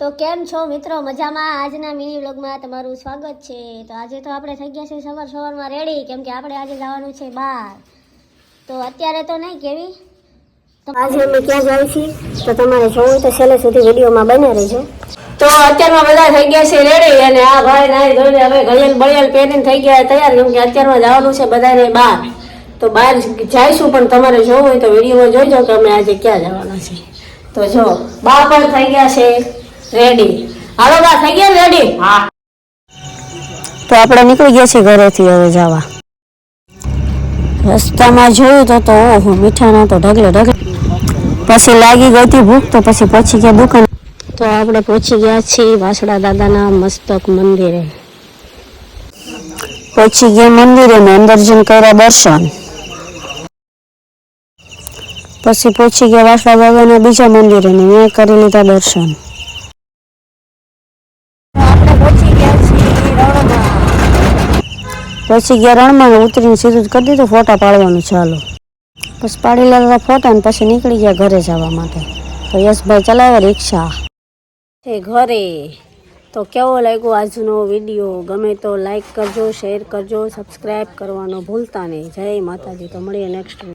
તો કેમ છો મિત્રો? મજામાં? આજના મિની વ્લોગમાં તમારું સ્વાગત છે. તો આજે તો આપણે થઈ ગયા છે સવાર સવારમાં રેડી કેમ કે આપણે આજે જવાનું છે બહાર. તો અત્યારે તો નહીં કેવી તો આજે અમે ક્યાં જાય છીએ? તો તમારે જોવું તો છેલ્લે સુધી વિડીયોમાં બને રહેજો. તો અત્યારમાં બધા થઈ ગયા છે રેડી અને આ ભાઈ નાઈ ધોઈને હવે ઘડિયાળ બળિયાળ પહેરીને થઈ ગયા તૈયાર કેમ કે અત્યારમાં જવાનું છે બધાને બહાર. તો બહાર જઈશું પણ તમારે જોવું હોય તો વિડીયોમાં જોઈજો કે અમે આજે ક્યાં જવાના છે તો જો બા પણ થઈ ગયા છે. રેડી હાલો બા થઈ ગયા રેડી હા. તો આપણે નીકળી ગયા છીએ ઘરેથી હવે જવા. રસ્તામાં જોયું તો તો ઓહો મીઠાના તો ઢગલે ઢગલે. પછી લાગી ગઈ હતી ભૂખ તો પછી પહોંચી ગયા દુકાન. તો આપણે પહોંચી ગયા છીએ વાસડા દાદાના મસ્તક મંદિરે. પહોંચી ગયા મંદિરે ને અંદર જઈને કર્યા દર્શન. પછી પહોંચી ગયા વાસડા દાદાના બીજા મંદિરે ને કરી લીધા દર્શન આપણે પહોંચી ગયા છીએ રણમાં પછી ગયા રણમાં ઉતરીને સીધું જ કરી દીધું, ફોટા પાડવાનું ચાલુ પછી પાડી લેતા ફોટા ને પછી નીકળી ગયા ઘરે જવા માટે. તો યશભાઈ ચલાવે રિક્ષા. છે ઘરે. તો કેવો લાગ્યો આજનો વીડિયો? ગમે તો લાઈક કરજો શેર કરજો સબસ્ક્રાઈબ કરવાનો ભૂલતા નહીં. જય માતાજી. તો મળીએ નેક્સ્ટ